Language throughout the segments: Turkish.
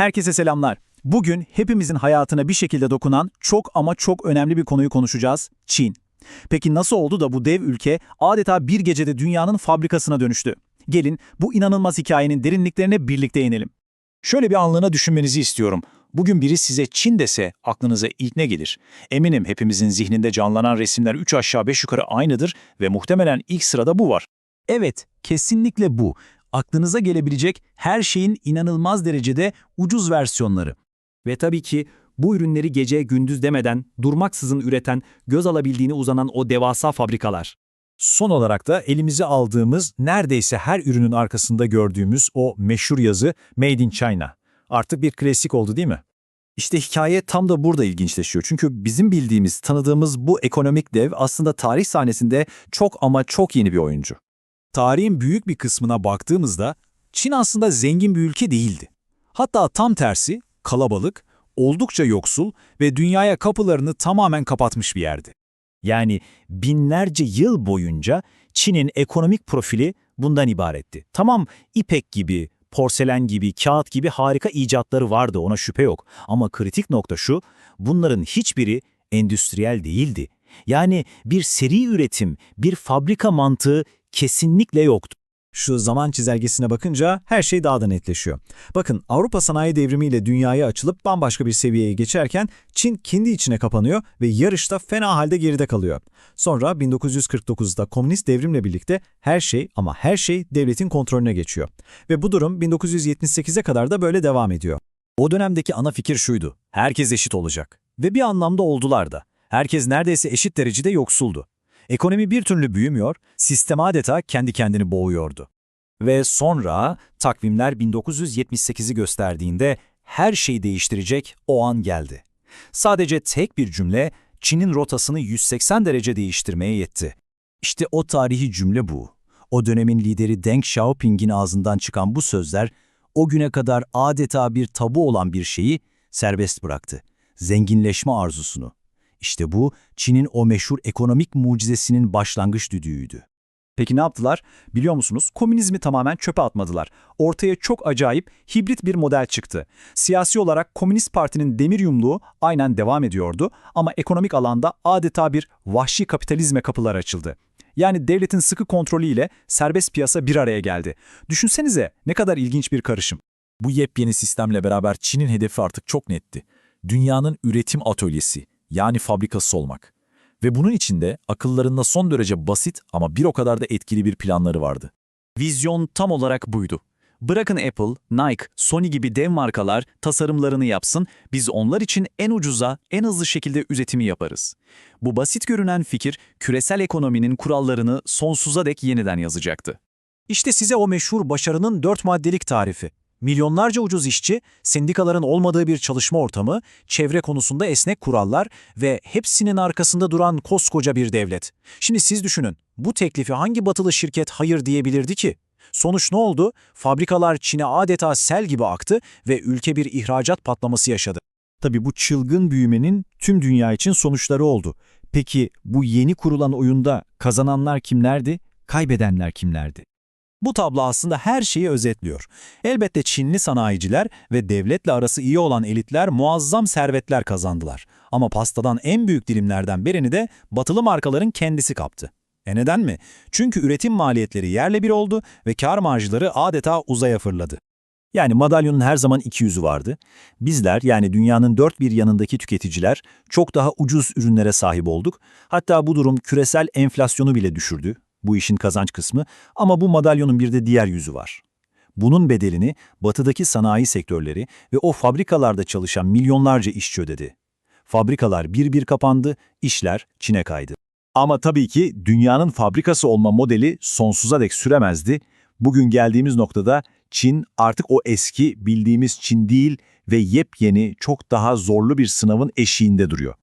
Herkese selamlar. Bugün hepimizin hayatına bir şekilde dokunan çok ama çok önemli bir konuyu konuşacağız. Çin. Peki nasıl oldu da bu dev ülke adeta bir gecede dünyanın fabrikasına dönüştü? Gelin bu inanılmaz hikayenin derinliklerine birlikte inelim. Şöyle bir anlığına düşünmenizi istiyorum. Bugün biri size Çin dese aklınıza ilk ne gelir? Eminim hepimizin zihninde canlanan resimler 3 aşağı 5 yukarı aynıdır ve muhtemelen ilk sırada bu var. Evet, kesinlikle bu. Aklınıza gelebilecek her şeyin inanılmaz derecede ucuz versiyonları. Ve tabii ki bu ürünleri gece gündüz demeden durmaksızın üreten, göz alabildiğini uzanan o devasa fabrikalar. Son olarak da elimize aldığımız neredeyse her ürünün arkasında gördüğümüz o meşhur yazı Made in China. Artık bir klasik oldu değil mi? İşte hikaye tam da burada ilginçleşiyor. Çünkü bizim bildiğimiz, tanıdığımız bu ekonomik dev aslında tarih sahnesinde çok ama çok yeni bir oyuncu. Tarihin büyük bir kısmına baktığımızda Çin aslında zengin bir ülke değildi. Hatta tam tersi kalabalık, oldukça yoksul ve dünyaya kapılarını tamamen kapatmış bir yerdi. Yani binlerce yıl boyunca Çin'in ekonomik profili bundan ibaretti. Tamam ipek gibi, porselen gibi, kağıt gibi harika icatları vardı ona şüphe yok. Ama kritik nokta şu, bunların hiçbiri endüstriyel değildi. Yani bir seri üretim, bir fabrika mantığı kesinlikle yoktu. Şu zaman çizelgesine bakınca her şey daha da netleşiyor. Bakın Avrupa sanayi devrimiyle dünyaya açılıp bambaşka bir seviyeye geçerken Çin kendi içine kapanıyor ve yarışta fena halde geride kalıyor. Sonra 1949'da komünist devrimle birlikte her şey ama her şey devletin kontrolüne geçiyor. Ve bu durum 1978'e kadar da böyle devam ediyor. O dönemdeki ana fikir şuydu. Herkes eşit olacak. Ve bir anlamda oldular da. Herkes neredeyse eşit derecede yoksuldu. Ekonomi bir türlü büyümüyor, sistem adeta kendi kendini boğuyordu. Ve sonra takvimler 1978'i gösterdiğinde her şeyi değiştirecek o an geldi. Sadece tek bir cümle Çin'in rotasını 180 derece değiştirmeye yetti. İşte o tarihi cümle bu. O dönemin lideri Deng Xiaoping'in ağzından çıkan bu sözler o güne kadar adeta bir tabu olan bir şeyi serbest bıraktı. Zenginleşme arzusunu. İşte bu Çin'in o meşhur ekonomik mucizesinin başlangıç düdüğüydü. Peki ne yaptılar? Biliyor musunuz? Komünizmi tamamen çöpe atmadılar. Ortaya çok acayip, hibrit bir model çıktı. Siyasi olarak Komünist Parti'nin demir yumluğu aynen devam ediyordu ama ekonomik alanda adeta bir vahşi kapitalizme kapılar açıldı. Yani devletin sıkı kontrolüyle serbest piyasa bir araya geldi. Düşünsenize ne kadar ilginç bir karışım. Bu yepyeni sistemle beraber Çin'in hedefi artık çok netti. Dünyanın üretim atölyesi, yani fabrikası olmak. Ve bunun içinde akıllarında son derece basit ama bir o kadar da etkili bir planları vardı. Vizyon tam olarak buydu. Bırakın Apple, Nike, Sony gibi dev markalar tasarımlarını yapsın, biz onlar için en ucuza, en hızlı şekilde üretimi yaparız. Bu basit görünen fikir, küresel ekonominin kurallarını sonsuza dek yeniden yazacaktı. İşte size o meşhur başarının dört maddelik tarifi. Milyonlarca ucuz işçi, sendikaların olmadığı bir çalışma ortamı, çevre konusunda esnek kurallar ve hepsinin arkasında duran koskoca bir devlet. Şimdi siz düşünün, bu teklifi hangi batılı şirket hayır diyebilirdi ki? Sonuç ne oldu? Fabrikalar Çin'e adeta sel gibi aktı ve ülke bir ihracat patlaması yaşadı. Tabii bu çılgın büyümenin tüm dünya için sonuçları oldu. Peki bu yeni kurulan oyunda kazananlar kimlerdi, kaybedenler kimlerdi? Bu tablo aslında her şeyi özetliyor. Elbette Çinli sanayiciler ve devletle arası iyi olan elitler muazzam servetler kazandılar. Ama pastadan en büyük dilimlerden birini de batılı markaların kendisi kaptı. E neden mi? Çünkü üretim maliyetleri yerle bir oldu ve kar marjları adeta uzaya fırladı. Yani madalyonun her zaman iki yüzü vardı. Bizler yani dünyanın dört bir yanındaki tüketiciler çok daha ucuz ürünlere sahip olduk. Hatta bu durum küresel enflasyonu bile düşürdü bu işin kazanç kısmı ama bu madalyonun bir de diğer yüzü var. Bunun bedelini batıdaki sanayi sektörleri ve o fabrikalarda çalışan milyonlarca işçi ödedi. Fabrikalar bir bir kapandı, işler Çin'e kaydı. Ama tabii ki dünyanın fabrikası olma modeli sonsuza dek süremezdi. Bugün geldiğimiz noktada Çin artık o eski bildiğimiz Çin değil ve yepyeni çok daha zorlu bir sınavın eşiğinde duruyor.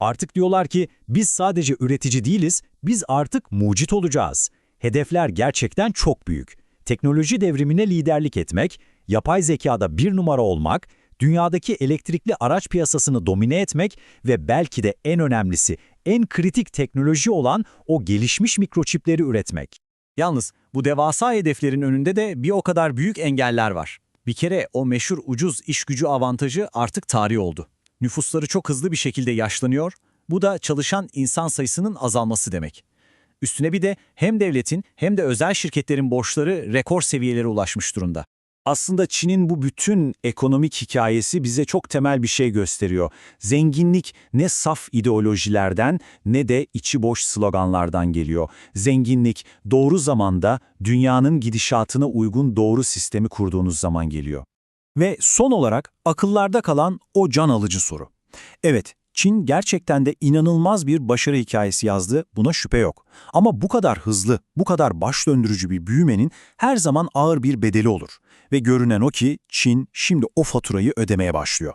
Artık diyorlar ki biz sadece üretici değiliz, biz artık mucit olacağız. Hedefler gerçekten çok büyük. Teknoloji devrimine liderlik etmek, yapay zekada bir numara olmak, dünyadaki elektrikli araç piyasasını domine etmek ve belki de en önemlisi, en kritik teknoloji olan o gelişmiş mikroçipleri üretmek. Yalnız bu devasa hedeflerin önünde de bir o kadar büyük engeller var. Bir kere o meşhur ucuz iş gücü avantajı artık tarih oldu. Nüfusları çok hızlı bir şekilde yaşlanıyor. Bu da çalışan insan sayısının azalması demek. Üstüne bir de hem devletin hem de özel şirketlerin borçları rekor seviyelere ulaşmış durumda. Aslında Çin'in bu bütün ekonomik hikayesi bize çok temel bir şey gösteriyor. Zenginlik ne saf ideolojilerden ne de içi boş sloganlardan geliyor. Zenginlik doğru zamanda dünyanın gidişatına uygun doğru sistemi kurduğunuz zaman geliyor. Ve son olarak akıllarda kalan o can alıcı soru. Evet, Çin gerçekten de inanılmaz bir başarı hikayesi yazdı, buna şüphe yok. Ama bu kadar hızlı, bu kadar baş döndürücü bir büyümenin her zaman ağır bir bedeli olur. Ve görünen o ki Çin şimdi o faturayı ödemeye başlıyor.